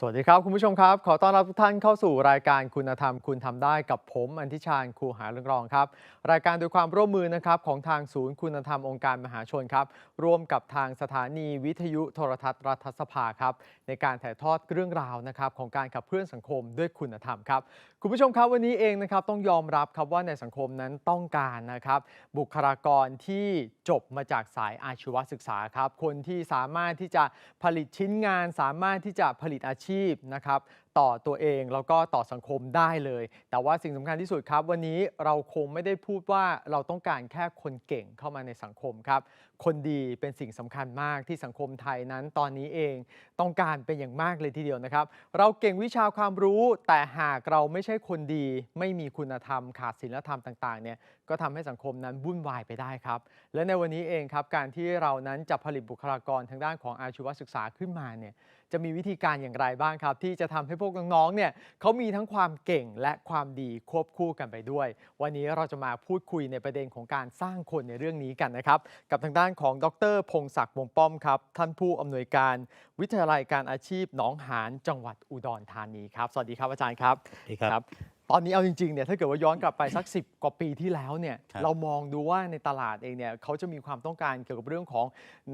สวัสดีครับ คุณผู้ชมครับ ขอต้อนรับทุกท่านเข้าสู่รายการคุณธรรมคุณทำได้กับผมอันทิชาญครูหาเรื่องรองครับ รายการโดยความร่วมมือนะครับของทางศูนย์คุณธรรมองค์การมหาชนครับ ร่วมกับทางสถานีวิทยุโทรทัศน์รัฐสภาครับ ในการถ่ายทอดเรื่องราวนะครับของการขับเคลื่อนสังคมด้วยคุณธรรมครับ คุณผู้ชมครับวันนี้เองนะครับต้องยอมรับครับว่าในสังคมนั้นต้องการนะครับบุคลากรที่จบมาจากสายอาชีวศึกษาครับคนที่สามารถที่จะผลิตชิ้นงาน สามารถที่จะผลิตอาชีพนะครับต่อตัวเองแล้วก็ต่อสังคมได้เลย แต่ว่าสิ่งสำคัญที่สุดครับ วันนี้เราคงไม่ได้พูดว่าเราต้องการแค่คนเก่งเข้ามาในสังคมครับ คนดีเป็นสิ่งสำคัญมากที่สังคมไทยนั้นตอนนี้เองต้องการเป็นอย่างมากเลยทีเดียวนะครับ เราเก่งวิชาความรู้แต่หากเราไม่ใช่คนดี ไม่มีคุณธรรม ขาดศีลธรรมต่างๆเนี่ยก็ทำให้สังคมนั้นวุ่นวายไปได้ครับ และในวันนี้เองครับการที่เรานั้นจะผลิตบุคลากรทางด้านของอาชีวศึกษาขึ้นมาเนี่ย จะมีวิธีการอย่างไรบ้างครับ ที่จะทำให้พวกน้องๆ เนี่ยเขามีทั้งความเก่งและความดีควบคู่กันไปด้วย วันนี้เราจะมาพูดคุยในประเด็นของการสร้างคนในเรื่องนี้กันนะครับ กับทางด้านของดร พงศักดิ์วงป้อมครับ ท่านผู้อำนวยการวิทยาลัยการอาชีพหนองหานจังหวัดอุดรธานีครับ สวัสดีครับอาจารย์ครับดีครับ ตอนนี้เอาจริงๆเนี่ยถ้าเกิดว่าย้อนกลับไปสัก 10 กว่าปีที่แล้วเนี่ยครับ เรามองดูว่าในตลาดเองเนี่ยเขาจะมีความต้องการเกี่ยวกับเรื่องของ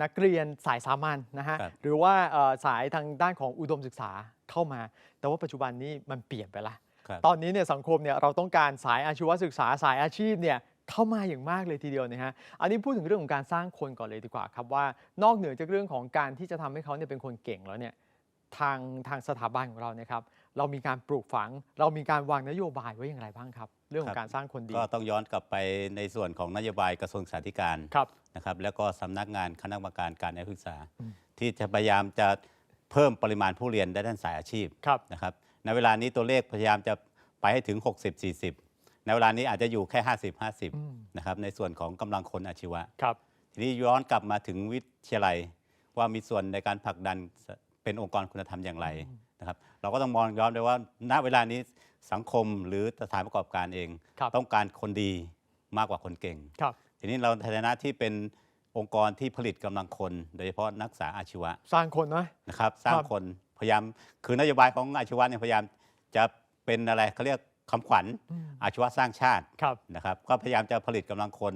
นักเรียนสายสามัญนะฮะครับ หรือว่าเอ่อสายทางด้านของอุดมศึกษาเข้ามา แต่ว่าปัจจุบันนี้มันเปลี่ยนไปละ ครับ ตอนนี้เนี่ยสังคมเนี่ยเราต้องการสายอาชีวศึกษาสายอาชีพเนี่ยเข้ามาอย่างมากเลยทีเดียวนะฮะอันนี้พูดถึงเรื่องของการสร้างคนก่อนเลยดีกว่าครับว่านอกเหนือจากเรื่องของการที่จะทำให้เขาเนี่ยเป็นคนเก่งแล้วเนี่ยทางทางสถาบันของเราเนี่ยครับ เรามีการปลูกฝัง เรามีการวางนโยบายไว้อย่างไรบ้างครับ เรื่องของการสร้างคนดี ก็ต้องย้อนกลับไปในส่วนของนโยบายกระทรวงศึกษาธิการครับนะครับแล้วก็สำนักงานคณะกรรมการการนักศึกษาอืมที่จะพยายามจะเพิ่มปริมาณผู้เรียนได้ด้านสายอาชีพครับนะครับในเวลานี้ตัวเลขพยายามจะไปให้ถึง 60-40 ในเวลานี้อาจจะอยู่แค่อืม50-50นะครับในส่วนของกำลังคนอาชีวะครับทีนี้ย้อนกลับมาถึงวิทยาลัยว่ามีส่วนในการผลักดันเป็นองค์กรคุณธรรมอย่างไร นะครับเราก็ต้องมองย้อนไปว่าณเวลานี้สังคมหรือสถานประกอบการเอง ครับต้องการคนดีมากกว่าคนเก่งครับ ทีนี้เราในฐานะที่เป็นองค์กรที่ผลิตกำลังคน โดยเฉพาะนักศึกษาอาชีวะ สร้างคนนะ นะครับสร้างครับ คนพยายามคือนโยบายของอาชีวะเนี่ยพยายามจะเป็นอะไรเขาเรียกคำขวัญอืมอาชีวะสร้างชาติครับ นะครับก็พยายามจะผลิตกำลังคน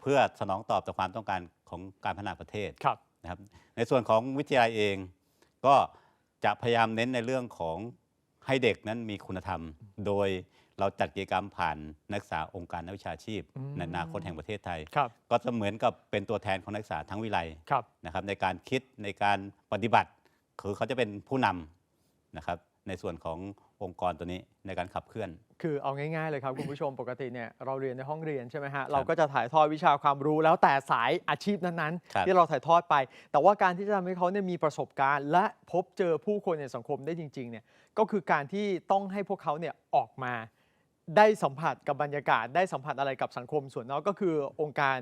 เพื่อสนองตอบต่อความต้องการของการพัฒนาประเทศครับ นะครับในส่วนของวิทยาลัยเองก็ จะพยายามเน้นในเรื่องของให้เด็กนั้นมีคุณธรรม โดยเราจัดกิจกรรมผ่านนักศึกษาองค์การนักวิชาชีพอืมในอนาคตแห่งประเทศไทย ครับ ก็จะเหมือนกับเป็นตัวแทนของนักศึกษาทั้งวิไลครับ นะครับในการคิดในการปฏิบัติ คือเขาจะเป็นผู้นำนะครับในส่วนของ องค์กรตัวนี้ในการขับเคลื่อน คือเอาง่ายๆเลยครับคุณผู้ชมปกติเนี่ยเราเรียนในห้องเรียนใช่ไหมฮะเราก็จะถ่ายทอดวิชาความรู้แล้วแต่สายอาชีพนั้นครับๆที่เราถ่ายทอดไป แต่ว่าการที่จะทำให้เขาเนี่ยมีประสบการณ์ และพบเจอผู้คนในสังคมได้จริงๆเนี่ยก็คือการที่ต้องให้พวกเขาเนี่ยออกมาได้สัมผัสกับบรรยากาศ ได้สัมผัสอะไรกับสังคมส่วนนอกก็คือองค์การ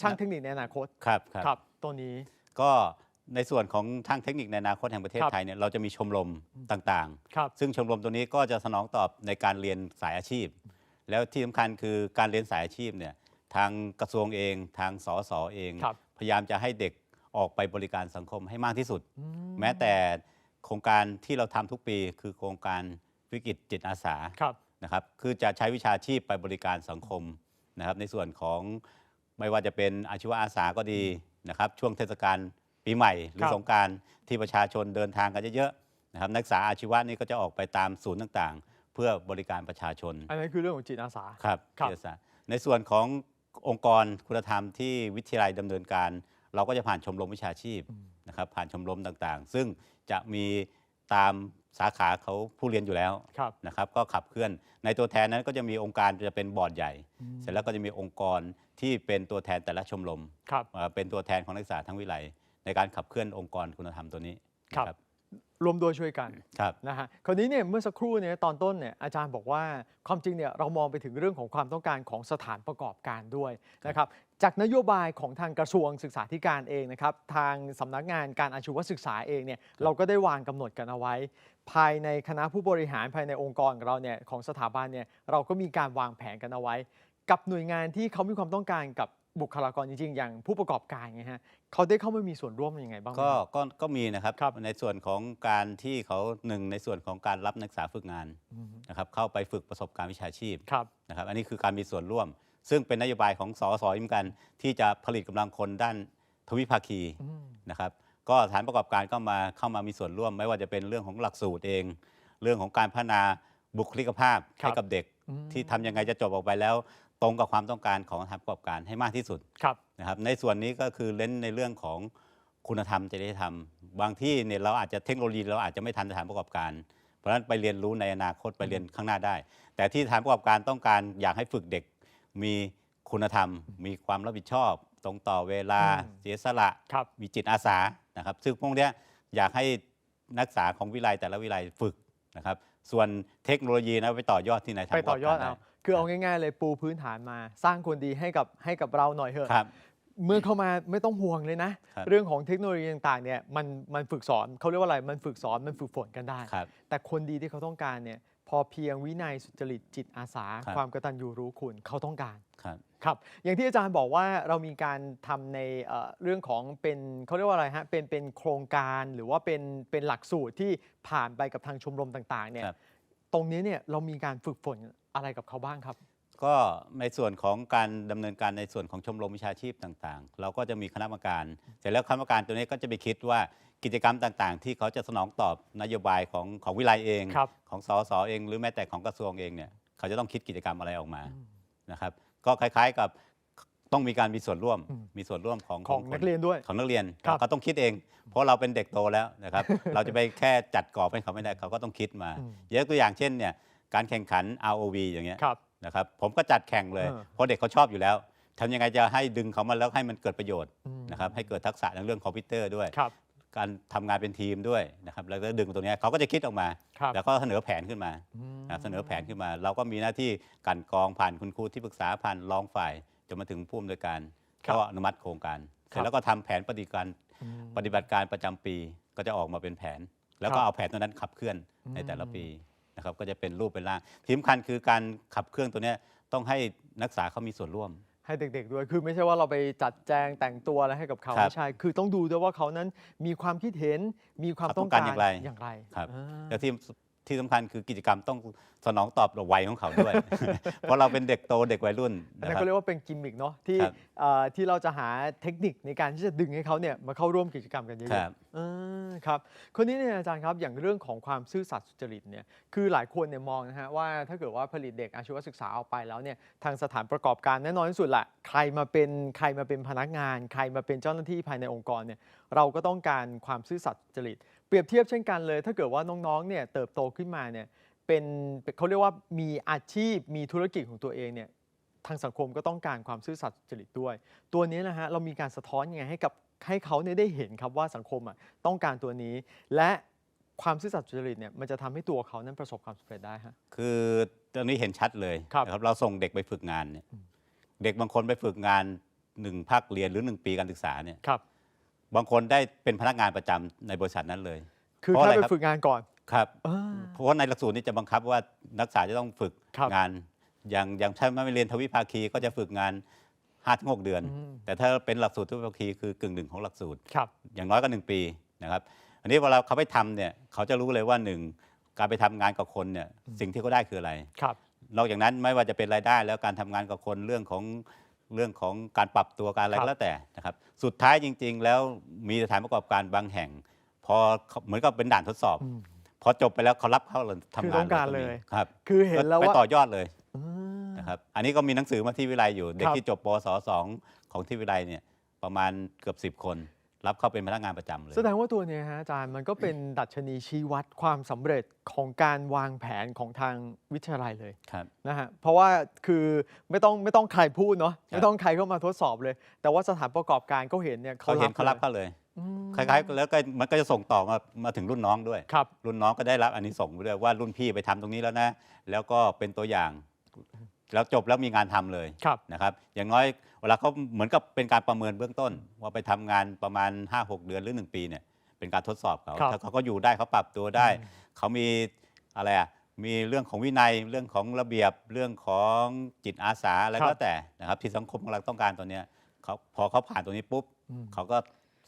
ช่างเทคนิคในอนาคตครับครับครับตัวนี้ก็ ในส่วนของทางเทคนิคในอนาคตแห่งประเทศครับไทยเนี่ยเราจะมีชมรมต่างครับๆซึ่งชมรมตัวนี้ก็จะสนองตอบในการเรียนสายอาชีพ แล้วที่สำคัญคือการเรียนสายอาชีพเนี่ยทางกระทรวงเอง ทางสสเองครับพยายามจะให้เด็กออกไปบริการสังคมให้มากที่สุดอืแม้แต่โครงการที่เราทำทุกปี คือโครงการวิกฤตจิตอาสาครับนะครับคือจะใช้วิชาชีพไปบริการสังคมนะครับในส่วนของไม่ว่าจะเป็นอาชีวอาสาก็ดีนะครับช่วงเทศกาล ปีใหม่หรืคอรับสงกรารที่ประชาชนเดินทางกันเยอะๆนะครับนักศึกษาอาชีวะนี่ก็จะออกไปตามศูนย์ต่างๆ เพื่อบริการประชาชน อันนั้นคือเรื่องของจิตอาสาครับครับจิตอาสาในส่วนขององค์กรคุณธรรมที่วิทยาลัยดำเนินการ เราก็จะผ่านชมรมวิชาชีพนะครับผ่านชมรมต่างๆ ซึ่งจะมีตามสาขาเขาผู้เรียนอยู่แล้วครับนะครับก็ขับเคลื่อน ในตัวแทนนั้นก็จะมีองค์การจะเป็นบอร์ดใหญ่ เสร็จแล้วก็จะมีองค์กรที่เป็นตัวแทนแต่ละชมรมครับเอ่อเป็นตัวแทนของนักศึกษาทั้งวิไล ในการขับเคลื่อนองค์กรคุณธรรมตัวนี้ครับนะรวมด้วยช่วยกันครับนะฮะคราวนี้เนี่ยเมื่อสักครู่เนี่ยตอนต้นเนี่ยอาจารย์บอกว่าความจริงเนี่ยเรามองไปถึงเรื่องของความต้องการของสถานประกอบการด้วยนะครับจากนโยบายของทางกระทรวงศึกษาธิการเองนะครับทางสำนักงานการอาชีวศึกษาเองเนี่ยเราก็ได้วางกำหนดกันเอาไว้ ภายในคณะผู้บริหารภายในองค์กรของเราเนี่ยของสถาบันเนี่ยเราก็มีการวางแผนกันเอาไว้ กับหน่วยงานที่เขามีความต้องการกับ บุคลากรจริงๆ อย่างผู้ประกอบการไงฮะเขาได้เข้ามามีส่วนร่วมยังไงบ้างไหม ก็ครับก็ก็มีนะครับ ครับ ในส่วนของการที่เขาหนึ่งในส่วนของการรับนักศึกษาฝึกงานอืมนะครับเข้าไปฝึกประสบการณ์วิชาชีพครับ นะครับอันนี้คือการมีส่วนร่วม ซึ่งเป็นนโยบายของสอสเหมือนกัน ที่จะผลิตกำลังคนด้านทวิภาคีอืม นะครับก็สถานประกอบการก็มาเข้ามามีส่วนร่วม ไม่ว่าจะเป็นเรื่องของหลักสูตรเอง เรื่องของการพัฒนาบุคลิกภาพครับให้กับเด็ก อืม ที่ทำยังไงจะจบออกไปแล้ว ตรงกับความต้องการของสถานประกอบการให้มากที่สุดครับนะครับ ในส่วนนี้ก็คือเน้นในเรื่องของคุณธรรมจริยธรรม บางที่เนี่ยเราอาจจะเทคโนโลยีเราอาจจะไม่ทันสถานประกอบการ เพราะฉะนั้นไปเรียนรู้ในอนาคตไปเรียนข้างหน้าได้ แต่ที่สถานประกอบการต้องการอยากให้ฝึกเด็กมีคุณธรรม มีความรับผิดชอบ ตรงต่อเวลาอืมเสียสละครับมีจิตอาสานะครับซึ่งพวกเนี้ยอยากให้นักศึกษาของวิไลแต่ละวิไลฝึกนะครับ ส่วนเทคโนโลยีนะไปต่อยอดที่ไหนไปต่อยอดทำประกบเอากร คือเอาง่ายๆเลยปูพื้นฐานมา สร้างคนดีให้กับให้กับเราหน่อยเถได้อะครับ เมื่อเข้ามาไม่ต้องห่วงเลยนะ ครับเรื่องของเทคโนโลยีต่างๆเนี่ยมันมันฝึกสอนเขาเรียกว่าอะไรมันฝึกสอนมันฝึกฝนกันได้ ครับแต่คนดีที่เขาต้องการเนี่ยพอเพียงวินัยสุจริตจิตอาสา ครับ ความกตัญญูรู้คุณเขาต้องการ ครับ ครับอย่างที่อาจารย์บอกว่าเรามีการทำในเอ่อเรื่องของเป็นเขาเรียกว่าอะไรฮะเป็นเป็นโครงการหรือว่าเป็นเป็นหลักสูตรที่ผ่านไปกับทางชมรมต่างๆเนี่ยครับ ตรงนี้เนี่ยเรามีการฝึกฝน อะไรกับเขาบ้างครับ ก็ในส่วนของการดำเนินการในส่วนของชมรมวิชาชีพต่างๆ เราก็จะมีคณะกรรมการ เสร็จแล้วคณะกรรมการตัวนี้ก็จะไปคิดว่ากิจกรรมต่างๆ ที่เขาจะสนองตอบนโยบายของของวิไลเอง ครับของสสเอง หรือแม้แต่ของกระทรวงเองเนี่ยเขาจะต้องคิดกิจกรรมอะไรออกมาอืมนะครับ ก็คล้ายๆกับต้องมีการมีส่วนร่วมอืม มีส่วนร่วมของของค นักเรียนด้วย ของนักเรียนครับเขาต้องคิดเอง เพราะเราเป็นเด็กโตแล้วนะครับ เราจะไปแค่จัดกรอบให้เขาไม่ได้เขาก็ต้องคิดมาอืม ยกตัวอย่างเช่นเนี่ย การแข่งขัน ROV อย่างเงี้ยครับนะครับผมก็จัดแข่งเลยเออเพราะเด็กเขาชอบอยู่แล้วทำยังไงจะให้ดึงเขามาแล้วให้มันเกิดประโยชน์อืมนะครับให้เกิดทักษะในเรื่องคอมพิวเตอร์ด้วยครับการทำงานเป็นทีมด้วยนะครับแล้วก็ดึงตรงเนี้ยเขาก็จะคิดออกมาครับแล้วก็เสนอแผนขึ้นมาอืมนะครับเสนอแผนขึ้นมา เราก็มีหน้าที่กลันกรองผ่านคุณครูที่ปรึกษาผ่านรองฝ่ายจนมาถึงผู้อำนวยการครับก็อนุมัติโครงการเสร็ครัจบแล้วก็ทำแผนปฏิการอืมปฏิบัติการประจำปีก็จะออกมาเป็นแผน แล้วคก็รับเอาแผนตัวนั้นขับเคลื่อนในแต่ละอืมปี นะครับก็จะเป็นรูปเป็นร่างที่สำคัญคือการขับเคลื่อนตัวเนี้ยต้องให้นักศึกษาเขามีส่วนร่วม ให้เด็กๆด้วยคือไม่ใช่ว่าเราไปจัดแจงแต่งตัวอะไรให้กับเขาครับ ไม่ใช่คือต้องดูด้วยว่าเขานั้นมีความคิดเห็นมีความเขาต้ต้อองงกาการรอย่างไรอย่างไรครับอ่า แล้วที่ ที่สำคัญคือกิจกรรมต้องสนองตอบต่อวัยของเขาด้วย เพราะเราเป็นเด็กโตเด็กวัยรุ่นอันนะนั้นครัก็บเรียกว่าเป็นกิมมิกเนาะที่ครับเอ่อที่เราจะหาเทคนิคในการที่จะดึงให้เขาเนี่ยมาเข้าร่วมกิจกรรมกันเยครัอะบๆเออครับคนนี้เนี่ยอาจารย์ครับอย่างเรื่องของความซื่อสัตย์สุจริตเนี่ยคือหลายคนเนี่ยมองนะฮะว่าถ้าเกิดว่าผลิตเด็กอาชีวศึกษาออกไปแล้วเนี่ยทางสถานประกอบการแน่นอนที่สุดแหละใครมาเป็นใครมาเป็นพนักงาน ใครมาเป็นเจ้าหน้าที่ภายในองค์กรเนี่ยเราก็ต้องการความซื่อสัตย์สุจริตเป รียบเทียบเช่นกันเลย ถ้าเกิดว่าน้องๆเนี่ยเติบโตขึ้นมาเนี่ยเป็นเขาเรียกว่ามีอาชีพมีธุรกิจของตัวเองเนี่ยทางสังคมก็ต้องการความซื่อสัตย์สุจริตด้วย ตัวนี้นะฮะเรามีการสะท้อนยังไงให้กับให้เขาเนี่ยได้เห็นครับว่าสังคมอะต้องการตัวนี้ และความซื่อสัตย์สุจริตเนี่ยมันจะทำให้ตัวเขานั้นประสบความสำเร็จได้ฮะคือตอนนี้เห็นชัดเลยครับนะครับเราส่งเด็กไปฝึกงานเนี่ยเด็กบางคนไปฝึกงานหนึ่งภาคเรียนหรือหนึ่งปีการศึกษาเนี่ยครับ บางคนได้เป็นพนักงานประจำในบริษัทนั้นเลย คือเพราะแค่อะไรไปครับ ฝึกงานก่อนครับอ่าเพราะว่าในหลักสูตรนี้จะบังคับว่านักศึกษาจะต้องฝึกครับงาน อย่างอย่างถ้าไม่เรียนทวิภาคีก็จะฝึกงานห้าถึงหกเดือน อืม แต่ถ้าเป็นหลักสูตรทวิภาคีคือกึ่งหนึ่งของหลักสูตร ครับ อย่างน้อยก็หนึ่งปีนะครับ อันนี้เวลาเขาไปทำเนี่ยเขาจะรู้เลยว่าหนึ่งการไปทำงานกับคนเนี่ยสิ่งที่เขาได้คืออะไร ครับ นอกจากนั้นไม่ว่าจะเป็นรายได้แล้วการทำงานกับคนเรื่องของ เรื่องของการปรับตัวการอะไรครับก็แล้วแต่นะครับสุดท้ายจริง ๆ แล้วมีสถานประกอบการบางแห่ง พอเขาเหมือนกับเป็นด่านทดสอบอืมพอจบไปแล้วเขารับเข้าเลยทำคืองานต้องการมีเลยครับ คือเห็นแล้วไปว่าต่อยอดเลยอ่านะครับอันนี้ก็มีหนังสือมาที่วิไลอยู่ เด็กครับที่จบปวสสองของที่วิไลเนี่ยประมาณเกือบ 10 คน รับเข้าเป็นพนักงานประจำเลย แสดงว่าตัวเนี้ฮะอาจารย์มันก็เป็นดัชนีชี้วัดความสำเร็จของการวางแผนของทางวิทยาลัยเลยครับ นะฮะเพราะว่าคือไม่ต้องไม่ต้องใครพูดเนาะครับไม่ต้องใครเข้ามาทดสอบเลย แต่ว่าสถานประกอบการเขาเห็นเนี่ยเขาเห็นเขารับลยเข้าเลย อืมคล้ายๆ แล้วก็มันก็จะส่งต่อมามาถึงรุ่นน้องด้วย ครับ รุ่นน้องก็ได้รับอันนี้ส่งส์ไปด้วยว่ารุ่นพี่ไปทำตรงนี้แล้วนะ แล้วก็เป็นตัวอย่าง แล้วจบแล้วมีงานทำเลยครับนะครับ อย่างน้อยเวลาเขาเหมือนกับเป็นการประเมินเบื้องต้น ว่าไปทำงานประมาณ 5-6 เดือนหรือ 1 ปีเนี่ยเป็นการทดสอบเขาครับถ้าเขาก็อยู่ได้เขาปรับตัวได้อืมเขามีอะไรอะมีเรื่องของวินัยเรื่องของระเบียบเรื่องของจิตอาสาอะไรครัก็บแต่นะครับที่สังคมกำลังต้องการตอนเนี้ยเขาพอเขาผ่านตรงนี้ปุ๊บอืมเขาก็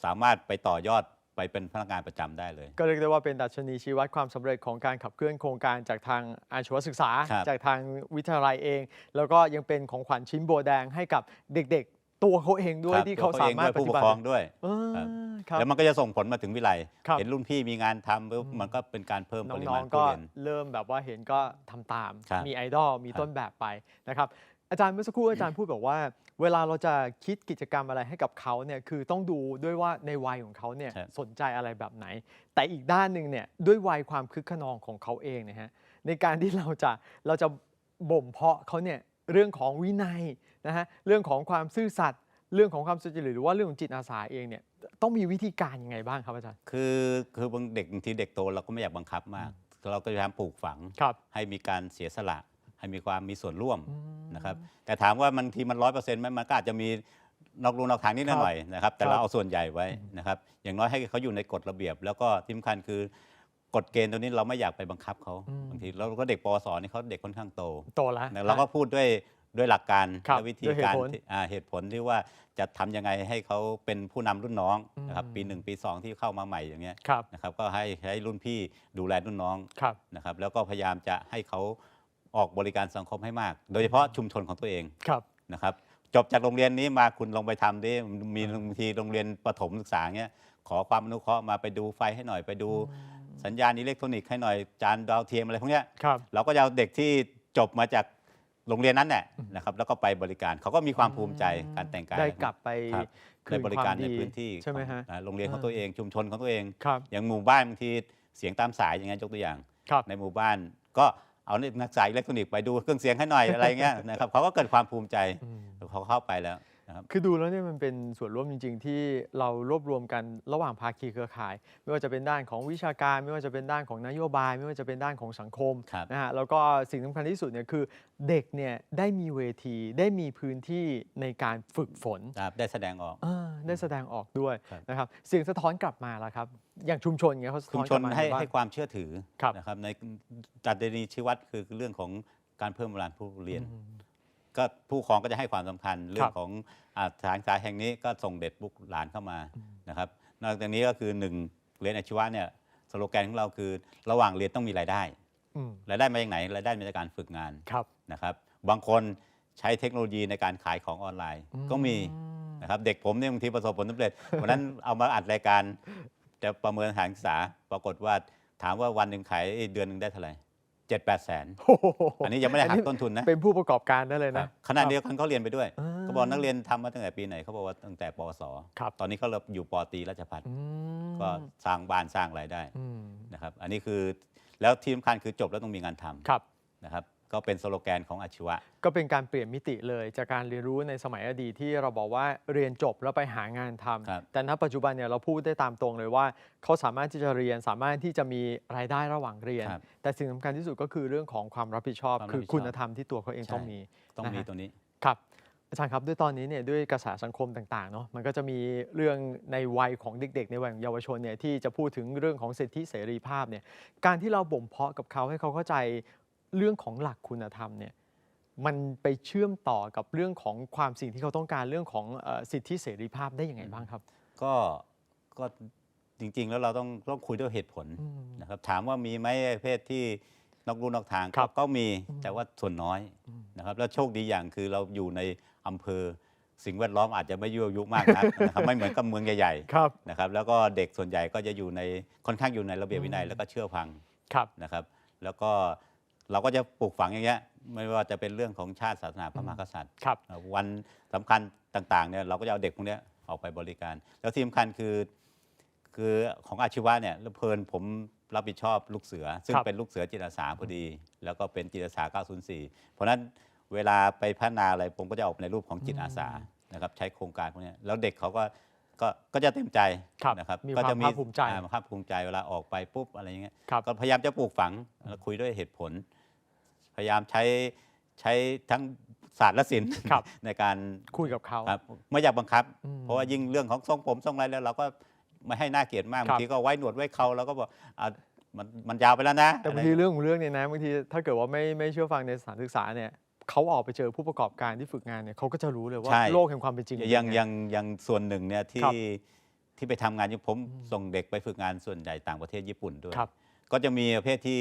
สามารถไปต่อยอด ไปเป็นพนักงานประจำได้เลย ก็เรียกได้ว่าเป็นดัชนีชี้วัดความสำเร็จของการขับเคลื่อนโครงการจากทางอาชีวศึกษา ครับ จากทางวิทยาลัยเอง แล้วก็ยังเป็นของขวัญชิ้นโบแดงให้กับเด็กๆ ตัวเขาเองด้วยครับที่เขาตัวสาองมารถด้วยปผู้ฏิปกบัติครองด้วย เออครับครับ แล้วมันก็จะส่งผลมาถึงวิไลครับเห็นรุ่นพี่มีงานทำปุ๊บอืมมันก็เป็นการเพิ่มปริน้อมางณๆผู้ก็เรียน เริ่มแบบว่าเห็นก็ทำตาม ครับมีไอดอลมีครับ ต้นแบบไปนะครับ อาจารย์เมื่อสักครู่อาจารย์พูดบอกว่า เวลาเราจะคิดกิจกรรมอะไรให้กับเขาเนี่ยคือต้องดูด้วยว่าในวัยของเขาเนี่ยครับ สนใจอะไรแบบไหน แต่อีกด้านหนึ่งเนี่ยด้วยวัยความคึกขนองของเขาเองเนะฮะในการที่เราจะเราจะบ่มเพาะเขาเนี่ยเรื่องของวินัยนะฮะเรื่องของความซื่อสัตย์เรื่องของความสุจริตหรือว่าเรื่องของจิตอาสาเองเนี่ยต้องมีวิธีการยังไงบ้างครับอาจารย์คือคือบางเด็กบางทีเด็กโตเราก็ไม่อยากบังคับมาก เราก็พยายามปลูกฝัง ครับ ให้มีการเสียสละ ให้มีความมีส่วนร่วมอืมนะครับแต่ถามว่ามันทีมันร้อยเปอร์เซ็นต์ไหมมันก็อาจจะมีนอกรูนอกทางนิดครับหน่อยนะครับ แต่ครับเราเอาส่วนใหญ่ไว้นะครับอย่างน้อยให้เขาอยู่ในกฎระเบียบ แล้วก็ที่สำคัญคือกฎเกณฑ์ตัวนี้เราไม่อยากไปบังคับเขาอืมบางทีเราก็เด็กปวสนี่เขาเด็กค่อนข้างโตโตแล้วนะเราก็พูดด้วยด้วยหลักการครับและวิธีด้วยเหตุการผลที่อ่าเหตุผลที่ว่าจะทำยังไงให้เขาเป็นผู้นำรุ่นน้องนะครับอืมปีหนึ่งปีสองที่เข้ามาใหม่อย่างเงี้ยครับนะครับก็ให้ให้รุ่นพี่ดูแลรุ่นน้องครับนะครับแล้วก็พยายามจะให้เขา ออกบริการสังคมให้มาก โดยเฉพาะชุมชนของตัวเองครับนะครับ จบจากโรงเรียนนี้มาคุณลองไปทำดิมีบางทีโรงเรียนประถมศึกษาเงี้ยขอความอนุเคราะห์มาไปดูไฟให้หน่อยไปดู สัญญาณอิเล็กทรอนิกส์ให้หน่อยจานดาวเทียมอะไรพวกเนี้ยครับเราก็จะเอาเด็กที่จบมาจากโรงเรียนนั้นแหละนะครับ แล้วก็ไปบริการเขาก็มีความภูมิใจการแต่งกายได้กลับไปครับคืในนบริการควมในดีพื้นที่ใช่ไหมของฮะอ่าโรงเรียนของอ่าตัวเองชุมชนของตัวเอง ครับ อย่างหมู่บ้านบางทีเสียงตามสายอย่างเงี้ยยกตัวอย่าง ครับ ในหมู่บ้านก็ เอานักสายอิเล็กทรอนิกส์ไปดูเครื่องเสียงให้หน่อยอะไรเงี้ยนะครับเขาก็เกิดความภูมิใจอืมเขาเข้าไปแล้ว นะครับ คือดูแล้วเนี่ยมันเป็นส่วนร่วมจริง ๆ ที่เรารวบรวมกันระหว่างภาคีเครือข่าย ไม่ว่าจะเป็นด้านของวิชาการ ไม่ว่าจะเป็นด้านของนโยบาย ไม่ว่าจะเป็นด้านของสังคมครับ นะฮะแล้วก็สิ่งสำคัญที่สุดเนี่ยคือเด็กเนี่ยได้มีเวทีได้มีพื้นที่ในการฝึกฝน ครับได้แสดงออก เออได้แสดงออกด้วยครับ นะครับเสียงสะท้อนกลับมาแล้วครับ อย่างชุมชนเงี้ยเขาสะชุท้มอนชกลันบมาให้ยังไงบ้าง ให้ความเชื่อถือครับนะครับในจัดเดนีชีวัดคือเรื่องของการเพิ่มเวลาผู้เรียนอืม ก็ผู้ปกครองก็จะให้ความสำคัญเรื่อครังบของอ่าสถานศึกษาแห่งนี้ก็ส่งเด็กบุกหลานเข้ามานะครับนอกจากนี้ก็คือหนึ่งเรียนอาชีวะเนี่ยสโลแกนของเราคือ ระหว่างเรียนต้องมีรายได้อืมรายได้มาจากไหนรายได้มาจากการฝึกงานครับนะครับ บางคนใช้เทคโนโลยีในการขายของออนไลน์ ก็มีอืมนะครับเด็กผมเนี่ยบางทีประสบผลสำเร็จวันนั้นเอามาอัดรายการจะประเมินสถานศึกษาปรากฏว่าถามว่าวันหนึ่งขายเดือนหนึ่งได้เท่าไหร่ เจ็ดแปดแสนโอ้โหอันนี้ยังไม่ได้หักต้นทุนนะ เป็นผู้ประกอบการได้เลยครันะบขณะเดียวกันเขาเรียนไปด้วยอ่าเขาบอกนักเรียนทำมาตั้งแต่ปีไหนเขาบอกว่าตั้งแต่ปวสครับ ตอนนี้เขาอยู่ปอตรีราชพัฒอืมก็สร้างบ้านสร้างรายได้อืมนะครับ อันนี้คือแล้วที่สำคัญคือจบแล้วต้องมีงานทำครับ นะครับ ก็เป็นสโลแกนของอาชีวะ ก็เป็นการเปลี่ยนมิติเลยจากการเรียนรู้ในสมัยอดีตที่เราบอกว่าเรียนจบแล้วไปหางานทำครับ แต่ณปัจจุบันเนี่ยเราพูดได้ตามตรงเลยว่า เขาสามารถที่จะเรียนสามารถที่จะมีรายได้ระหว่างเรียน ครับแต่สิ่งสำคัญที่สุดก็คือเรื่องของความรับผิดชอบ ความรับคือผิดชอบ คุณธรรมที่ตัวเขาเองใช่ต้องมี ต้องนะมีฮะ ตัวนี้ ครับอาจารย์ครับด้วยตอนนี้เนี่ยด้วยกระแสสังคมต่างๆเนาะมันก็จะมีเรื่องในวัยของเด็ก ๆ ในวัยของเยาวชนเนี่ยที่จะพูดถึงเรื่องของสิทธิเสรีภาพเนี่ยการที่เราบ่มเพาะกับเขาให้เขาเข้าใจ เรื่องของหลักคุณธรรมเนี่ยมันไปเชื่อมต่อกับเรื่องของความสิ่งที่เขาต้องการเรื่องของเอ่อสิทธิเสรีภาพได้ยังไงบ้างครับ ก็ก็จริง ๆ แล้วเราต้องต้องคุยด้วยเหตุผลอืมนะครับ ถามว่ามีไหมประเพศที่นอกรูนอกทางครับก็มีอืมแต่ว่าส่วนน้อยอืมนะครับ แล้วโชคดีอย่างคือเราอยู่ในอำเภอสิ่งแวดล้อมอาจจะไม่ยั่วยุมากนักนะครับไม่เหมือนกับเมืองใหญ่ครับๆนะครับ แล้วก็เด็กส่วนใหญ่ก็จะอยู่ในค่อนข้างอยู่ในระเบียบวินัยอืมแล้วก็เชื่อฟังครับนะครับ แล้วก็ เราก็จะปลูกฝังอย่างเงี้ยไม่ว่าจะเป็นเรื่องของชาติศาสนาพระมหากษัตริย์ ครับ วันสำคัญต่างๆเนี่ยเราก็จะเอาเด็กพวกเนี้ยออกไปบริการ แล้วที่สำคัญคือคือของอาชีวะเนี่ยเพลินผมรับผิดชอบลูกเสือ ซึ่งครับ เป็นลูกเสือจิตอาสาพอดี แล้วก็เป็นจิตอาสา 904 เพราะฉะนั้นเวลาไปพัฒนาอะไรผมก็จะออกในรูปของจิตอาสานะครับใช้โครงการพวกเนี้ยแล้วเด็กเขาก็ ก็ก็จะเต็มใจครับนะครับมีก็ความจะภาคภูมิใจอ่าภาคภูมิใจเวลาออกไปปุ๊บอะไรอย่างเงี้ยครับ ก็พยายามจะปลูกฝังแล้วคุยด้วยเหตุผล พยายามใช้ใช้ทั้งศาสตร์และศิลป์ครับ ในการคุยกับเขา ครับไม่อยากบังคับ อืมเพราะว่ายิ่งเรื่องของทรงผมทรงอะไรแล้วเราก็ไม่ให้หน้าเกลียดมากครับ บางทีก็ไว้หนวดไว้เขาเราก็บอกอะมันมันยาวไปแล้วนะแต่บางอะไรทีเรื่องของเรื่องเนี่ยนะบางทีถ้าเกิดว่าไม่ไม่เชื่อฟังในสถานศึกษาเนี่ย เขาออกไปเจอผู้ประกอบการที่ฝึกงานเนี่ยเขาก็จะรู้เลยว่าใช่ โลกแห่งความเป็นจริงเป็นยังไยังยังส่วนหนึ่งเนี่ยครัที่บที่ไปทำงานอยู่ผมอืมส่งเด็กไปฝึกงานส่วนใหญ่ต่างประเทศญี่ปุ่นด้วย ครับก็จะมีประเภทที่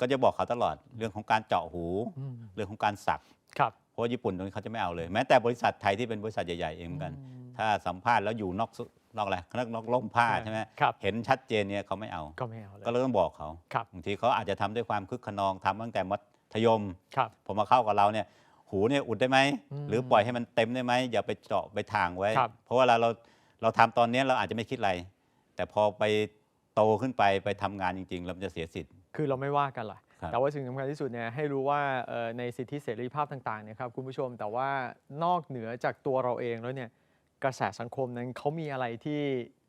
ก็จะบอกเขาตลอดเรื่องของการเจาะหู อืมเรื่องของการสัก ครับ เพราะว่าญี่ปุ่นตรงนี้เขาจะไม่เอาเลย แม้แต่บริษัทไทยที่เป็นบริษัทใหญ่ๆเองเหมือนกัน อืมถ้าสัมภาษณ์แล้วอยู่นอกสุนอกอะไรนอกนอกร่มผ้าใช่ใช่ไหมครับ เห็นชัดเจนเนี่ยเขาไม่เอา ก็ไม่เอาเลยก็เลยต้องบอกเขาครับ บางทีเขาอาจจะทำด้วยความคึกขนองทำตั้งแต่มัธ ยม ครับพอมาเข้ากับเราเนี่ยหูเนี่ยอุดได้ไหม อืมหรือปล่อยให้มันเต็มได้ไหมอย่าไปเจาะไปถ่างไว้ ครับ เพราะว่าเราเราเราทำตอนนี้เราอาจจะไม่คิดอะไร แต่พอไปโตขึ้นไปไปทำงานจริง ๆ เราจะเสียสิทธิ์ คือเราไม่ว่ากันล่ะ ครับ แต่ว่าสิ่งสำคัญที่สุดเนี่ยให้รู้ว่าเอ่อในสิทธิเสรีภาพต่างๆเนี่ยครับคุณผู้ชมแต่ว่านอกเหนือจากตัวเราเองแล้วเนี่ยกระแสสังคมนั้นเขามีอะไรที่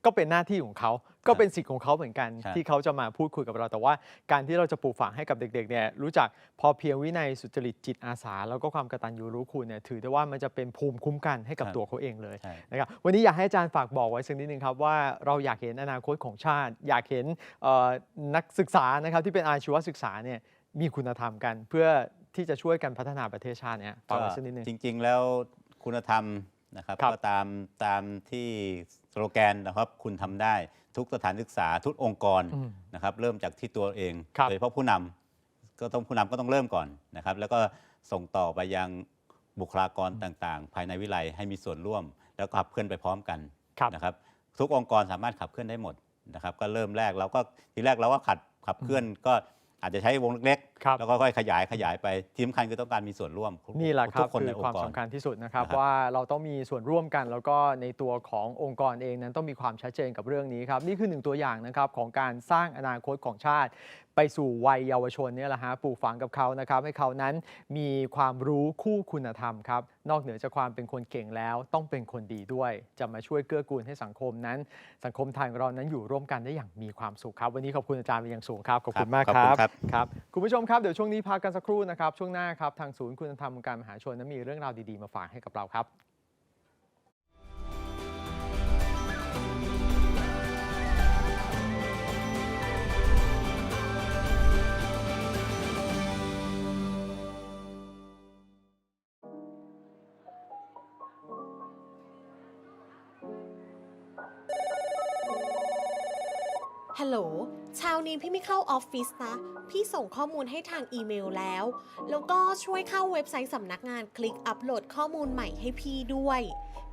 ก็เป็นหน้าที่ของเขา ก็เป็นสิทธิ์ของเขาเหมือนกันใช่ที่เขาจะมาพูดคุยกับเราแต่ว่า การที่เราจะปลูกฝังให้กับเด็กๆเนี่ยรู้จักพอเพียงวินัยสุจริตจิตอาสา แล้วก็ความกตัญญูรู้คุณเนี่ยถือได้ว่ามันจะเป็นภูมิคุ้มกันให้กับตัวเขาเองเลยใช่นะครับวันนี้อยากให้อาจารย์ฝากบอกไว้สักนิดนึงครับว่าเราอยากเห็นอนาคตของชาติ อยากเห็นเอ่อนักศึกษานะครับที่เป็นอาชีวศึกษาเนี่ยมีคุณธรรมกัน เพื่อที่จะช่วยกันพัฒนาประเทศชาติเนี่ยฝากไว้สักนิดนึงจริง ๆ แล้วคุณธรรม นะครับครับก็ตามตามที่สโลแกนนะครับคุณทำได้ทุกสถานศึกษาทุกองค์กรอืมนะครับเริ่มจากที่ตัวเองครับโดยเฉพาะผู้นำก็ต้องผู้นำก็ต้องเริ่มก่อนนะครับ แล้วก็ส่งต่อไปยังบุคลากรต่างๆ ภายในวิไลให้มีส่วนร่วม แล้วก็ขับเคลื่อนไปพร้อมกันครับนะครับ ทุกองค์กรสามารถขับเคลื่อนได้หมดนะครับ ก็เริ่มแรกเราก็ทีแรกเราก็ขัดขับเคลื่อนก็อาจจะใช้วงเล็กครับๆแล้วก็ค่อยขยายขยายไปที่สำคัญคือต้องการมีส่วนร่วมนี่แหละครัทุบกคนคืในอองความค์กรสำคัญที่สุดนะครับนะครับว่าเราต้องมีส่วนร่วมกัน แล้วก็ในตัวขององค์กรเองนั้นต้องมีความชัดเจนกับเรื่องนี้ครับนี่คือหนึ่งตัวอย่างนะครับของการสร้างอนาคตของชาติ ไปสู่วัยเยาวชนเนี่ยแหละฮะปลูกฝังกับเขานะครับ ให้เขานั้นมีความรู้คู่คุณธรรมครับนอกเหนือจากความเป็นคนเก่งแล้วต้องเป็นคนดีด้วย จะมาช่วยเกื้อกูลให้สังคมนั้น สังคมไทยของเรานั้นอยู่ร่วมกันได้อย่างมีความสุขครับ วันนี้ขอบคุณอาจารย์เป็นอย่างสูงครับขอบคุณมากขอบคคุณรับครับครับคุณผู้ชมครับ เดี๋ยวช่วงนี้พักกันสักครู่นะครับ ช่วงหน้าครับ ทางศูนย์คุณธรรมการมหาชนนั้นมีเรื่องราวดีๆ มาฝากให้กับเราครับ นี้พี่ไม่เข้าออฟฟิศนะ พี่ส่งข้อมูลให้ทางอีเมลแล้ว แล้วก็ช่วยเข้าเว็บไซต์สำนักงานคลิกอัปโหลดข้อมูลใหม่ให้พี่ด้วย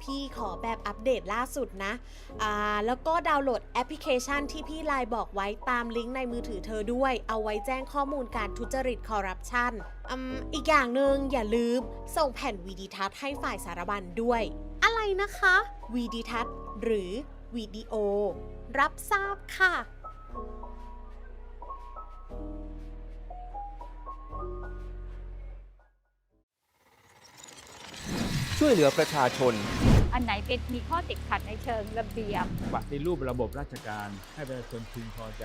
พี่ขอแบบอัปเดตล่าสุดนะ อ่า แล้วก็ดาวน์โหลดแอปพลิเคชันที่พี่ไลน์บอกไว้ตามลิงก์ในมือถือเธอด้วย เอาไว้แจ้งข้อมูลการทุจริตคอร์รัปชันอืมอีกอย่างหนึ่งอย่าลืม ส่งแผ่นวีดีทัศน์ให้ฝ่ายสารบัญด้วย อะไรนะคะวีดีทัศน์หรือวิดีโอ รับทราบค่ะ ช่วยเหลือประชาชน อันไหนเป็นมีข้อติดขัดในเชิงระเบียบ ปฏิรูประบบราชการให้ประชาชนพึงพอใจ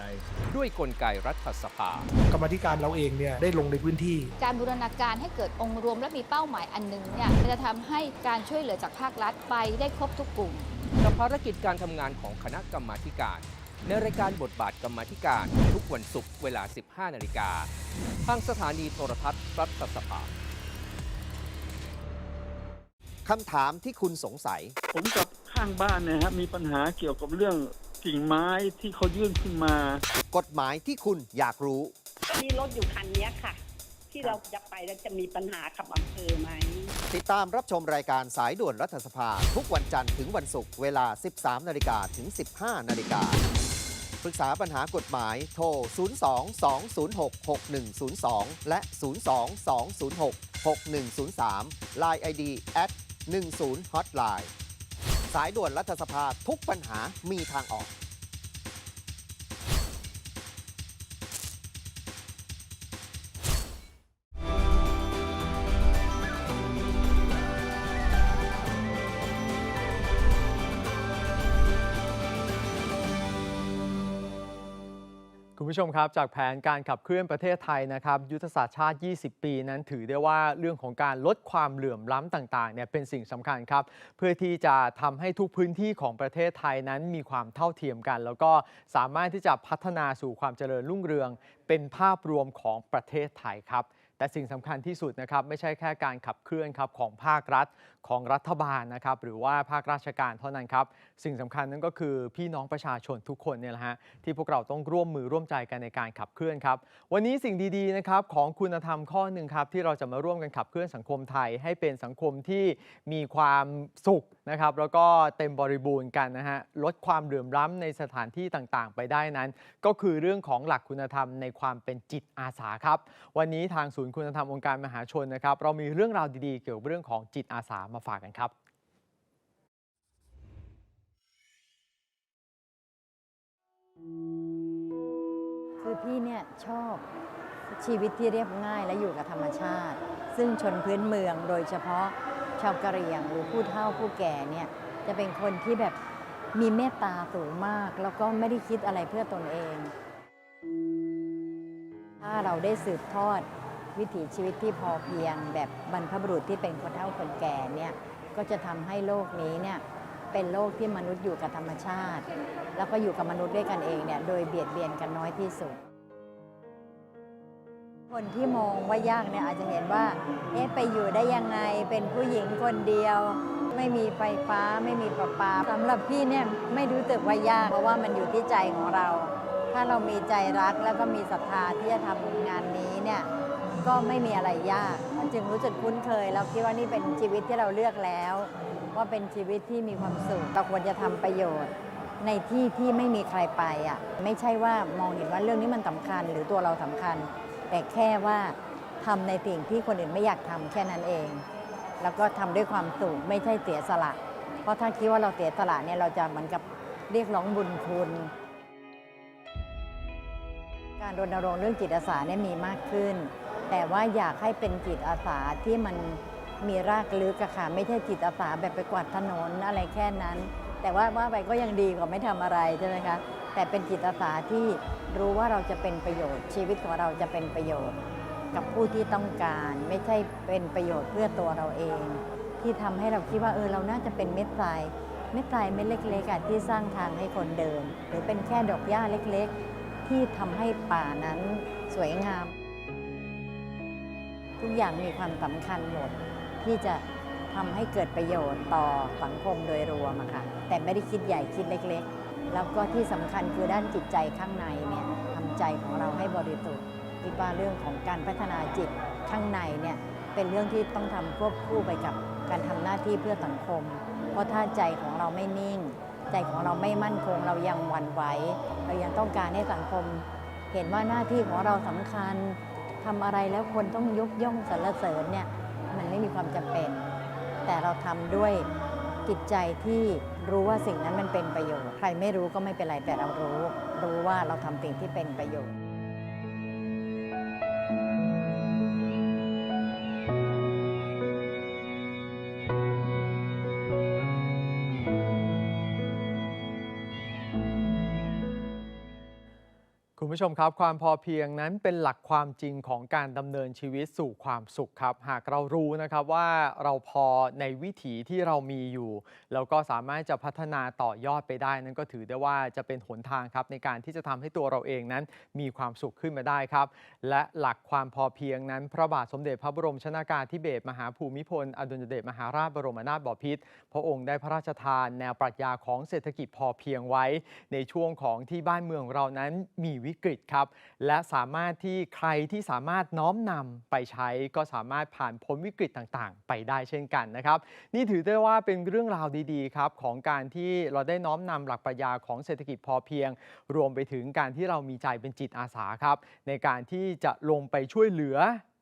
ด้วยกลไกรัฐสภา กรรมาธิการเราเองเนี่ยได้ลงในพื้นที่ การบูรณาการให้เกิดองค์รวมและมีเป้าหมายอันหนึ่งเนี่ยมันจะทำให้การช่วยเหลือจากภาครัฐไปได้ครบทุกกลุ่ม กับภารกิจการทำงานของคณะกรรมาธิการ ในรายการบทบาทกรรมาธิการ ทุกวันศุกร์เวลา 15 นาฬิกาทางสถานีโทรทัศน์รัฐสภา คำถามที่คุณสงสัย ผมกับข้างบ้านเนะฮะมีปัญหาเกี่ยวกับเรื่องกิ่งไม้ที่เขายื่นขึ้นมา กฎหมายที่คุณอยากรู้ก็มีรถอยู่คันเนี้ยค่ะ ที่เราจะไปแล้วจะมีปัญหากับอำเภอไหม ติดตามรับชมรายการสายด่วนรัฐสภา ทุกวันจันทร์ถึงวันศุกร์เวลา 13 นาฬิกาถึง 15 นาฬิกาปรึกษาปัญหากฎหมายโทร 02 206 6102 และ 02 206 6103 Line ID at 10 Hotline สายด่วนรัฐสภาทุกปัญหามีทางออก คุณผู้ชมครับจากแผนการขับเคลื่อนประเทศไทยนะครับยุทธศาสตร์ชาติ 20 ปีนั้นถือได้ว่าเรื่องของการลดความเหลื่อมล้ำต่างๆเนี่ยเป็นสิ่งสำคัญครับ เพื่อที่จะทำให้ทุกพื้นที่ของประเทศไทยนั้นมีความเท่าเทียมกัน แล้วก็สามารถที่จะพัฒนาสู่ความเจริญรุ่งเรือง เป็นภาพรวมของประเทศไทยครับแต่สิ่งสำคัญที่สุดนะครับไม่ใช่แค่การขับเคลื่อนครับของภาครัฐของรัฐบาลนะครับหรือว่าภาคราชการเท่านั้นครับ สิ่งสำคัญนั่นก็คือพี่น้องประชาชนทุกคนเนี่ยแหละฮะที่พวกเราต้องร่วมมือร่วมใจกันในการขับเคลื่อนครับ วันนี้สิ่งดีๆนะครับของคุณธรรมข้อหนึ่งครับที่เราจะมาร่วมกันขับเคลื่อนสังคมไทย ให้เป็นสังคมที่มีความสุขนะครับแล้วก็เต็มบริบูรณ์กันนะฮะลดความเหลื่อมล้ำในสถานที่ต่างๆ ไปได้นั้น ก็คือเรื่องของหลักคุณธรรมในความเป็นจิตอาสาครับ วันนี้ทางศูนย์คุณธรรมองค์การมหาชนนะครับ เรามีเรื่องราวดีๆ เกี่ยวกับเรื่องของจิตอาสามาฝากกันครับคือพี่เนี่ยชอบชีวิตที่เรียบง่ายและอยู่กับธรรมชาติ ซึ่งชนพื้นเมืองโดยเฉพาะชาวกะเหรี่ยงหรือผู้เฒ่าผู้แก่เนี่ยจะเป็นคนที่แบบมีเมตตาสูงมาก แล้วก็ไม่ได้คิดอะไรเพื่อตนเอง ถ้าเราได้สืบทอด วิถีชีวิตที่พอเพียง แบบบรรพบุรุษที่เป็นคนเฒ่าคนแก่เนี่ยก็จะทำให้โลกนี้เนี่ยเป็นโลกที่มนุษย์อยู่กับธรรมชาติ แล้วก็อยู่กับมนุษย์ด้วยกันเองเนี่ยโดยเบียดเบียนกันน้อยที่สุด คนที่มองว่ายากเนี่ยอาจจะเห็นว่าเอ๊ะไปอยู่ได้ยังไงเป็นผู้หญิงคนเดียว ไม่มีไฟฟ้าไม่มีประปาสำหรับพี่เนี่ยไม่รู้สึกว่ายากเพราะว่ามันอยู่ที่ใจของเรา ถ้าเรามีใจรักแล้วก็มีศรัทธาที่จะทำงานนี้เนี่ย ก็ไม่มีอะไรยาก จึงรู้สึกคุ้นเคย เราคิดว่านี่เป็นชีวิตที่เราเลือกแล้ว ว่าเป็นชีวิตที่มีความสุขเราควรจะทำประโยชน์ ในที่ที่ไม่มีใครไปอะไม่ใช่ว่ามองเห็นว่าเรื่องนี้มันสำคัญ หรือตัวเราสำคัญ แต่แค่ว่าทำในสิ่งที่คนอื่นไม่อยากทำแค่นั้นเอง แล้วก็ทำด้วยความสุขไม่ใช่เสียสละ เพราะถ้าคิดว่าเราเสียสละเนี่ยเราจะเหมือนกับเรียกร้องบุญคุณการรณรงค์เรื่องจิตอาสาเนี่ยมีมากขึ้น แต่ว่าอยากให้เป็นจิตอาสาที่มันมีรากลึกอะค่ะ ไม่ใช่จิตอาสาแบบไปกวาดถนนอะไรแค่นั้น แต่ว่าว่าไปก็ยังดีกว่าไม่ทำอะไรใช่ไหมคะ แต่เป็นจิตอาสาที่รู้ว่าเราจะเป็นประโยชน์ ชีวิตของเราจะเป็นประโยชน์ กับผู้ที่ต้องการ ไม่ใช่เป็นประโยชน์เพื่อตัวเราเอง ที่ทำให้เราคิดว่าเออเราน่าจะเป็นเม็ดทรายเม็ดทรายเม็ดเล็กๆอะที่สร้างทางให้คนเดิน หรือเป็นแค่ดอกหญ้าเล็ก ๆ ที่ทำให้ป่านั้นสวยงาม ทุกอย่างมีความสำคัญหมด ที่จะทำให้เกิดประโยชน์ต่อสังคมโดยรวมอะค่ะแต่ไม่ได้คิดใหญ่คิดเล็กๆ แล้วก็ที่สำคัญคือด้านจิตใจข้างในเนี่ยทำใจของเราให้บริสุทธิ์คิดว่าเรื่องของการพัฒนาจิตข้างในเนี่ยเป็นเรื่องที่ต้องทำควบคู่ไปกับการทำหน้าที่เพื่อสังคม เพราะถ้าใจของเราไม่นิ่ง ใจของเราไม่มั่นคงเรายังหวั่นไหวเรายังต้องการให้สังคม เห็นว่าหน้าที่ของเราสำคัญ ทำอะไรแล้วคนต้องยกย่องสรรเสริญเนี่ยมันไม่มีความจำเป็น แต่เราทำด้วยจิตใจที่รู้ว่าสิ่งนั้นมันเป็นประโยชน์ ใครไม่รู้ก็ไม่เป็นไรแต่เรารู้ รู้ว่าเราทำสิ่งที่เป็นประโยชน์ คุณผู้ชมครับ ความพอเพียงนั้นเป็นหลักความจริงของการดำเนินชีวิตสู่ความสุขครับ หากเรารู้นะครับว่าเราพอในวิถีที่เรามีอยู่ แล้วก็สามารถจะพัฒนาต่อยอดไปได้ นั้นก็ถือได้ว่าจะเป็นหนทางครับในการที่จะทำให้ตัวเราเองนั้นมีความสุขขึ้นมาได้ครับ และหลักความพอเพียงนั้น พระบาทสมเด็จพระบรมชนากาธิเบศรมหาภูมิพล อดุลยเดชมหาราชบรมนาถบพิตรพระองค์ได้พระราชทาน แนวปรัชญาของเศรษฐกิจพอเพียงไว้ ในช่วงของที่บ้านเมืองเรานั้นมีวิกฤตครับ และสามารถที่ใครที่สามารถน้อมนำไปใช้ก็สามารถผ่านพ้นวิกฤตต่างๆ ไปได้เช่นกันนะครับ นี่ถือได้ว่าเป็นเรื่องราวดีๆครับของการที่เราได้น้อมนำหลักปรัชญาของเศรษฐกิจพอเพียง รวมไปถึงการที่เรามีใจเป็นจิตอาสาครับ ในการที่จะลงไปช่วยเหลือ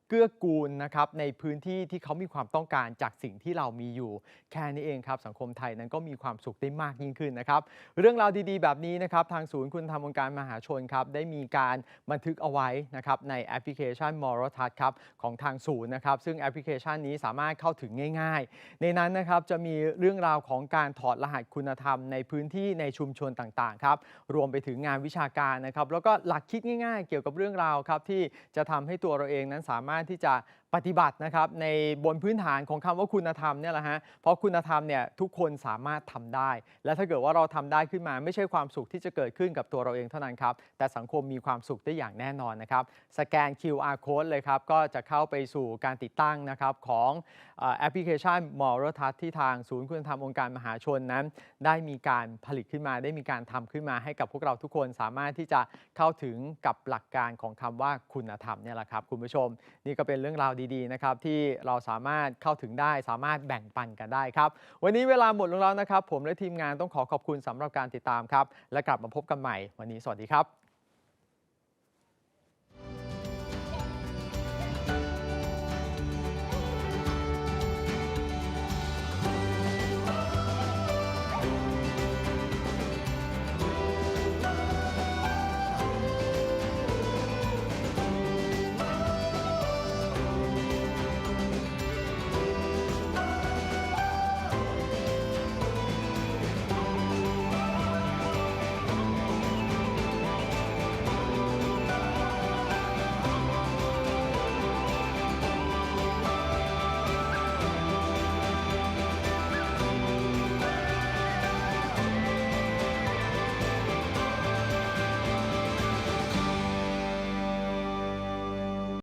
เกื้อกูลนะครับในพื้นที่ที่เขามีความต้องการจากสิ่งที่เรามีอยู่ แค่นี้เองครับ สังคมไทยนั้นก็มีความสุขได้มากยิ่งขึ้นนะครับ เรื่องราวดีๆ แบบนี้นะครับทางศูนย์คุณธรรมองค์การมหาชนครับได้มีการบันทึกเอาไว้นะครับในแอปพลิเคชันมอรทัศครับของทางศูนย์นะครับซึ่งแอปพลิเคชันนี้สามารถเข้าถึงง่าย ๆ ในนั้นนะครับจะมีเรื่องราวของการถอดรหัสคุณธรรมในพื้นที่ในชุมชนต่างๆครับรวมไปถึงงานวิชาการนะครับแล้วก็หลักคิดง่าย ๆ เกี่ยวกับเรื่องราวครับที่จะทำให้ตัวเราเองนั้นสามารถที่จะปฏิบัตินะครับในบนพื้นฐานของคำว่าคุณธรรมเนี่ยแหละฮะเพราะคุณธรรมเนี่ยทุกคนสามารถทำได้ และถ้าเกิดว่าเราทำได้ขึ้นมาไม่ใช่ความสุขที่จะเกิดขึ้นกับตัวเราเองเท่านั้นครับ แต่สังคมมีความสุขได้อย่างแน่นอนนะครับ สแกน QR code เลยครับ ก็จะเข้าไปสู่การติดตั้งนะครับของแอปพลิเคชันมอรทัศน์ที่ทางศูนย์คุณธรรมองค์การมหาชนนั้น ได้มีการผลิตขึ้นมา ได้มีการทำขึ้นมาให้กับพวกเราทุกคนสามารถที่จะเข้าถึงกับหลักการของคำว่าคุณธรรมเนี่ยแหละครับคุณผู้ชม นี่ก็เป็นเรื่องราวดีดีๆนะครับที่เราสามารถเข้าถึงได้ สามารถแบ่งปันกันได้ครับ วันนี้เวลาหมดลงแล้วนะครับ ผมและทีมงานต้องขอขอบคุณสำหรับการติดตามครับ และกลับมาพบกันใหม่วันนี้สวัสดีครับ